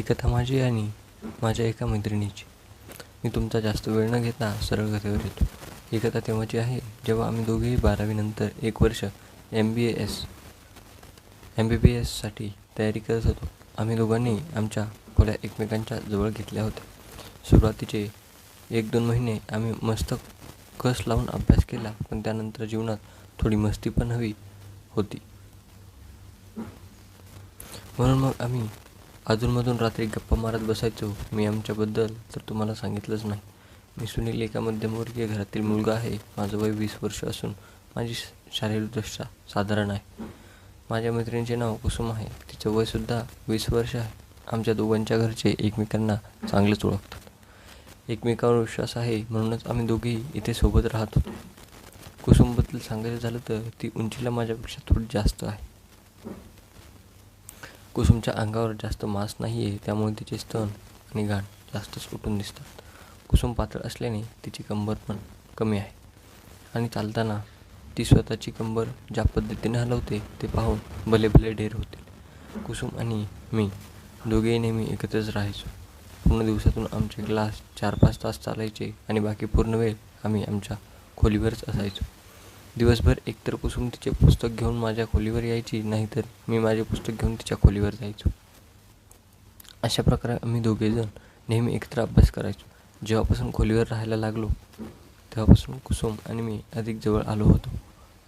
ही कथा माझी आणि माझ्या एका मैत्रिणीची. मी तुमचा जास्त वेळ न घेता सरळ कथेवर येतो. ही कथा तेव्हाची आहे जेव्हा आम्ही दोघेही बारावीनंतर एक वर्ष M B S M B B एससाठी तयारी करत होतो. आम्ही दोघांनी आमच्या खोल्या एकमेकांच्या जवळ घेतल्या होत्या. सुरुवातीचे एक दोन महिने आम्ही मस्त कस लावून अभ्यास केला पण त्यानंतर जीवनात थोडी मस्ती पण हवी होती. म्हणून मग आम्ही अधूनमधून रात्री गप्पा मारत बसायचो मी आमच्याबद्दल तर तुम्हाला सांगितलंच नाही. मी सुनील एका मध्यमवर्गीय घरातील मुलगा आहे माझं वय वीस वर्ष असून माझी शारीरिकदृष्ट्या साधारण आहे. माझ्या मैत्रिणीचे नाव कुसुम आहे तिचं वयसुद्धा वीस वर्ष आहे. आमच्या दोघांच्या घरचे एकमेकांना चांगलेच ओळखतात. एकमेकांवर विश्वास आहे म्हणूनच आम्ही दोघेही इथे सोबत राहत. होतो कुसुमबद्दल सांगायचं झालं तर ती उंचीला माझ्यापेक्षा थोडी जास्त आहे. कुसुमच्या अंगावर जास्त मांस नाही आहे त्यामुळे तिचे स्तन आणि घाण जास्तच उठून दिसतात. कुसुम पातळ असल्याने तिची कंबर पण कमी आहे. आणि चालताना ती स्वतःची कंबर ज्या पद्धतीने हलवते ते पाहून भले भले ढेर होतील कुसुम आणि मी दोघेही नेहमी एकत्रच राहायचो. पूर्ण दिवसातून आमचे ग्लास चार पाच तास चालायचे आणि बाकी पूर्ण वेळ आम्ही आमच्या खोलीवरच असायचो. दिवसभर एकतर कुसुम तिचे पुस्तक घेऊन माझ्या खोलीवर यायची नाहीतर मी माझे पुस्तक घेऊन तिच्या खोलीवर जायचो. अशा प्रकारे आम्ही दोघेजण नेहमी एकत्र अभ्यास करायचो. जेव्हापासून खोलीवर राहायला लागलो तेव्हापासून कुसुम आणि मी अधिक जवळ आलो होतो.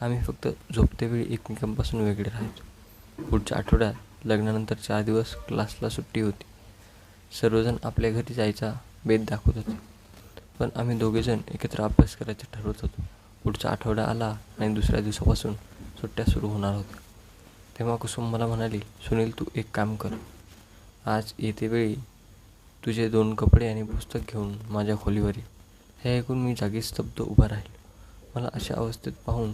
आम्ही फक्त झोपतेवेळी एकमेकांपासून वेगळे राहायचो. पुढच्या आठवड्यात लग्नानंतर चार दिवस क्लासला सुट्टी होती. सर्वजण आपल्या घरी जायचा बेत दाखवत होते. पण आम्ही दोघेजण एकत्र अभ्यास करायचं ठरवत होतो. पुढचा आठवडा आला आणि दुसऱ्या दिवसापासून सुट्ट्या सुरू होणार होत्या. तेव्हा कुसुम मला म्हणाली सुनील तू एक काम कर. आज येते वेळी तुझे दोन कपडे आणि पुस्तक घेऊन माझ्या खोलीवर. ये हे ऐकून मी जागी स्तब्ध उभा राहील. मला अशा अवस्थेत पाहून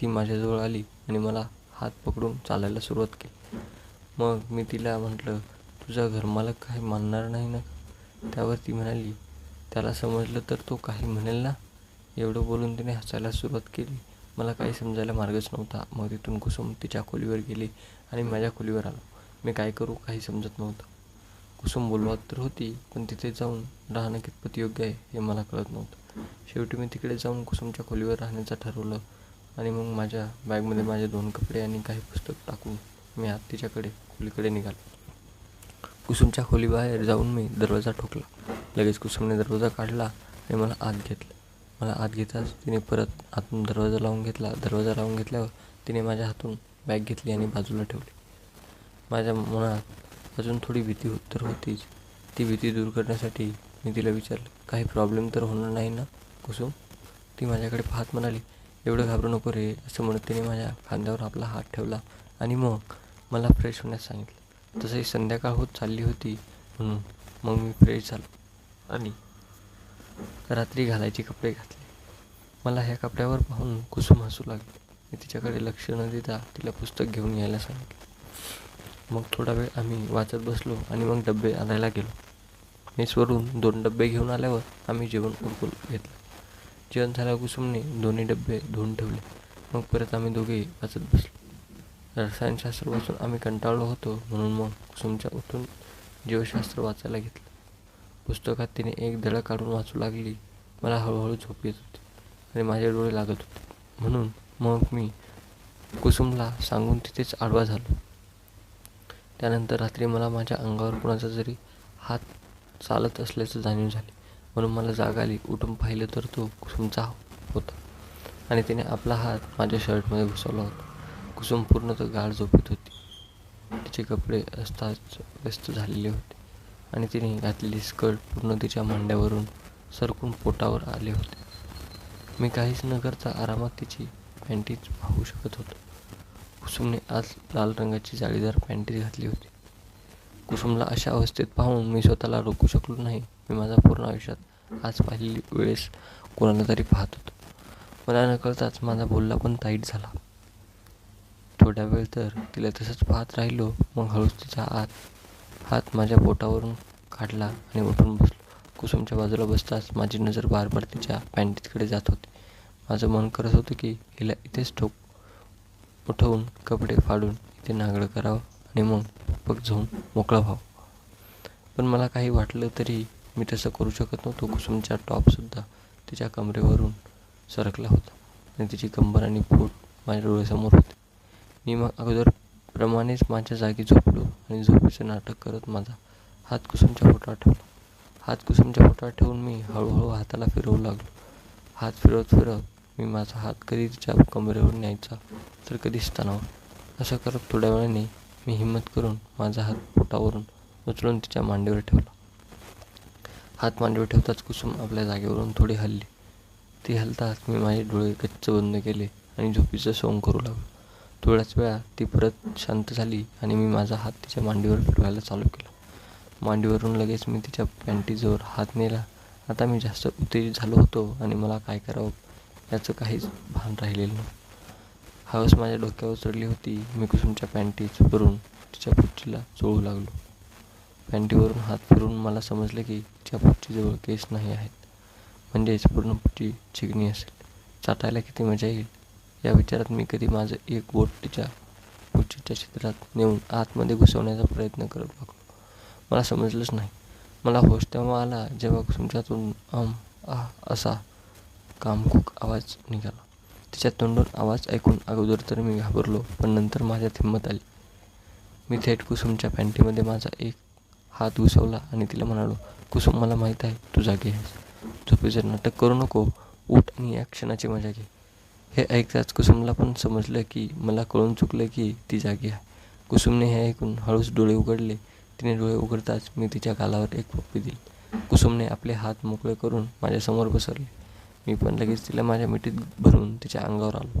ती माझ्याजवळ आली आणि मला हात पकडून चालायला सुरुवात केली. मग मी तिला म्हटलं तुझा घरमालक काही मानणार नाही ना? त्यावर ती म्हणाली त्याला समजलं तर तो काही म्हणेल ना? एवढं बोलून तिने हसायला सुरुवात केली. मला काही समजायला मार्गच नव्हता. मग तिथून कुसुम तिच्या खोलीवर गेली आणि माझ्या खोलीवर आलो. मी काय करू काही समजत नव्हतं. कुसुम बोलवत तर होती पण तिथे जाऊन राहणं कितपत योग्य आहे हे मला कळत नव्हतं. शेवटी मी तिकडे जाऊन कुसुमच्या खोलीवर राहण्याचं ठरवलं आणि मग माझ्या बॅगमध्ये माझे दोन कपडे आणि काही पुस्तक टाकून मी आत तिच्याकडे खोलीकडे निघालो. कुसुमच्या खोलीबाहेर जाऊन मी दरवाजा ठोकला. लगेच कुसुमने दरवाजा काढला आणि मला आत घेतलं. मला आत घेताच तिने परत आतून दरवाजा लावून घेतला. दरवाजा लावून घेतल्यावर तिने माझ्या हातून बॅग घेतली आणि बाजूला ठेवली. माझ्या मनात अजून थोडी भीती होत तर होतीच. ती भीती दूर करण्यासाठी मी तिला विचारलं काही प्रॉब्लेम तर होणार नाही ना कुसुम? ती माझ्याकडे पाहत म्हणाली एवढं घाबरू नको रे असं म्हणत तिने माझ्या खांद्यावर आपला हात ठेवला आणि मग मला फ्रेश होण्यास सांगितलं. तसंही संध्याकाळ होत चालली होती म्हणून मग मी फ्रेश झालो आणि रात्री घालायचे कपडे घातले. मला ह्या कपड्यावर पाहून कुसुम हसू लागली. मी तिच्याकडे लक्ष न देता तिला पुस्तक घेऊन यायला सांगितलं. मग थोडा वेळ आम्ही वाचत बसलो आणि मग डबे आणायला गेलो. मेसवरून दोन डबे घेऊन आल्यावर आम्ही जेवण उरकून घेतलं. जेवण झाल्यावर कुसुमने दोन्ही डबे धुवून ठेवले. मग परत आम्ही दोघे वाचत बसलो. रसायनशास्त्र वाचून आम्ही कंटाळलो होतो म्हणून मग कुसुमच्या उठून जीवशास्त्र वाचायला घेतलं. पुस्तकात तिने एक धडा काढून वाचू लागली. मला हळूहळू झोप येत होती आणि माझे डोळे लागत होते. म्हणून मग मी कुसुमला सांगून तिथेच आडवा झालो. त्यानंतर रात्री मला माझ्या अंगावर कुणाचा जरी हात चालत असल्याचं जाणीव झाली. म्हणून मला जाग आली. उठून पाहिलं तर तो कुसुमचा होता आणि तिने आपला हात माझ्या शर्टमध्ये घुसवला होता. कुसुम पूर्णतः गाळ झोपत होती. तिचे कपडे अस्ताच व्यस्त झालेले होते. आणि तिने घातलेली स्कर्ट पूर्ण तिच्या मांड्यावरून सरकून पोटावर आले होते. मी काहीच न करता आरामात तिची पॅन्टीज पाहू शकत होतो. कुसुमने आज लाल रंगाची जाळीदार पॅन्टीज घातली होती. कुसुमला अशा अवस्थेत पाहून मी स्वतःला रोखू शकलो नाही. मी माझा पूर्ण आयुष्यात आज पाहिलेली वेळेस कोणाला तरी पाहत होतो. मला न कळताच माझा बोलला पण ताईट झाला. थोड्या वेळ तर तिला तसंच पाहत राहिलो मग हळूच तिचा आत हात माझ्या पोटावरून काढला आणि उठून बसलो. कुसुमच्या बाजूला बसताच माझी नजर बार बार तिच्या पॅन्टीजकडे जात होती. माझं मन करत होतं की हिला इथेच ठोक उठवून कपडे फाडून इथे नागडं करावं आणि मग पग झोन मोकळं व्हावं. पण मला काही वाटलं तरी मी तसं करू शकत नव्हतो. कुसुमचा टॉपसुद्धा तिच्या कमरेवरून सरकला होता आणि तिची कंबर आणि पोट माझ्या डोळ्यासमोर होते. मी मग अगोदरप्रमाणेच माझ्या जागी झोपलो आणि झोपेचं नाटक करत माझा हात कुसुमच्या पोटात ठेवला. हात कुसुमच्या पोटात ठेवून मी हळूहळू हाताला फिरवू लागलो. हात फिरवत फिरवत मी माझा हात कधी तिच्या कमरेवर न्यायचा तर कधी स्तनावर असं करत थोड्या वेळाने मी हिंमत करून माझा हात पोटावरून उचलून तिच्या मांडीवर ठेवला. हात मांडीवर ठेवताच कुसुम आपल्या जागेवरून थोडी हलली. ती हलताच मी माझे डोळे गच्च बंद केले आणि झोपीचं सोंग करू लागलो. थोड्याच वेळा ती परत शांत झाली आणि मी माझा हात तिच्या मांडीवर फिरवायला चालू केला. मांडीवरून लगेच मी तिच्या पॅन्टीजवर हात नेला. आता मी जास्त उत्तेजित झालो होतो आणि मला काय करावं याचं काहीच भान राहिलेलं नाही. हवस माझ्या डोक्यावर चढली होती. मी कुसुमच्या पॅन्टीज भरून तिच्या पुच्चीला चोळू लागलो. पॅन्टीवरून हात फिरून मला समजलं की तिच्या पुच्चीजवळ केस नाही आहेत. म्हणजेच पूर्ण पुच्ची चिकणी असेल. चाटायला किती मजा येईल? या विचारात मी कधी माझं एक बोट तिच्या पुच्चीच्या चित्रात नेऊन आतमध्ये घुसवण्याचा प्रयत्न करत लागलो मला समजलंच नाही. मला होश तेव्हा आला जेव्हा तुमच्यातून अम आ असा कामकूक आवाज निघाला. तिच्या तोंडून आवाज ऐकून अगोदर तर मी घाबरलो पण नंतर माझ्यात हिंमत आली. मी थेट कुसुमच्या पॅन्टीमध्ये माझा एक हात घुसवला आणि तिला म्हणालो कुसुम मला माहीत आहे तू जागी आहेस. झोपेचं नाटक करू नको. उठ आणि या क्षणाची मजा घे. हे ऐकताच कुसुमला पण समजलं की मला कळून चुकलं की ती जागी आहे. कुसुमने हे ऐकून हळूच डोळे उघडले. तिने डोळे उघडताच मी तिच्या गालावर एक पप्पी दिली. कुसुमने आपले हात मोकळे करून माझ्यासमोर बसरले मी पण लगेच तिला माझ्या मिठीत भरून तिच्या अंगावर आलो.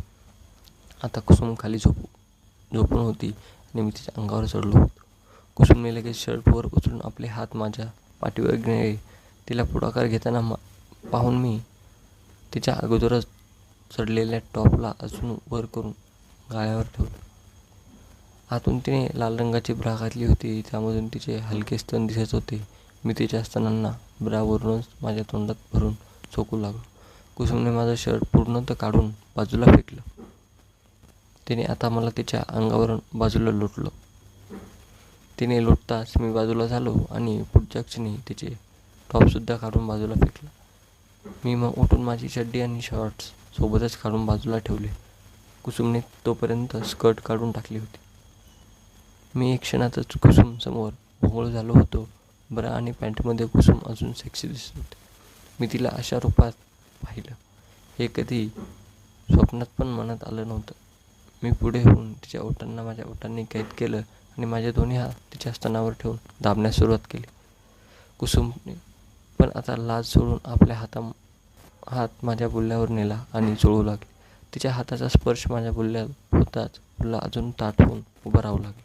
आता कुसुम खाली झोपू झोपून होती आणि मी तिच्या अंगावर चढलो होतो. कुसुमने लगेच शर्टवर उचलून आपले हात माझ्या पाठीवर घेणे तिला पुढाकार घेताना मा पाहून मी तिच्या अगोदरच चढलेल्या टॉपला अजून वर करून गाळ्यावर ठेवलं. आतून तिने लाल रंगाची ब्रा घातली होती. त्यामधून तिचे हलके स्तन दिसत होते. मी तिच्या स्तनांना ब्रावरूनच माझ्या तोंडात भरून चोकू लागलो. कुसुमने माझं शर्ट पूर्ण तर काढून बाजूला फेकलं. तिने आता मला तिच्या अंगावरून बाजूला लोटलं. तिने लोटताच मी बाजूला झालो आणि पुढच्या क्षणी तिचे टॉपसुद्धा काढून बाजूला फेकलं. मी मग उठून माझी चड्डी आणि शॉर्ट्स सोबतच काढून बाजूला ठेवले. कुसुमने तोपर्यंत स्कर्ट काढून टाकली होती. मी एक क्षणातच कुसुमसमोर भोंगळ झालो होतो. बरं आणि पॅन्टमध्ये कुसुम अजून सेक्सी दिसत होते. मी तिला अशा रूपात पाहिलं. हे कधी स्वप्नात पण मनात आलं नव्हतं. मी पुढे होऊन तिच्या ओठांना माझ्या ओठांनी कैद केलं आणि माझ्या दोन्ही हात तिच्या स्तनावर ठेवून दाबण्यास सुरुवात केली. कुसुमने पण आता लाज सोडून आपल्या हाता हात माझ्या बुल्ल्यावर नेला आणि चोळू लागले. तिच्या हाताचा स्पर्श माझ्या बुल्ल्यात होताच बुल्ला अजून ताट होऊन उभं राहू लागला.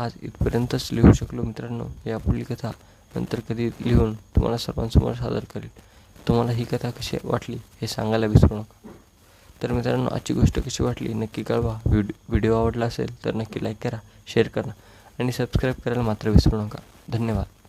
आज इथपर्यंतच लिहू शकलो मित्रांनो या पुढील कथा नंतर कधी लिहून तुम्हाला सर्वांसमोर सादर करेल. तुम्हाला ही कथा कशी वाटली हे सांगायला विसरू नका. तर मित्रांनो आजची गोष्ट कशी वाटली नक्की कळवा. व्हिडिओ व्हिडिओ आवडला असेल तर नक्की लाईक करा शेअर करा आणि सबस्क्राईब करायला मात्र विसरू नका. धन्यवाद.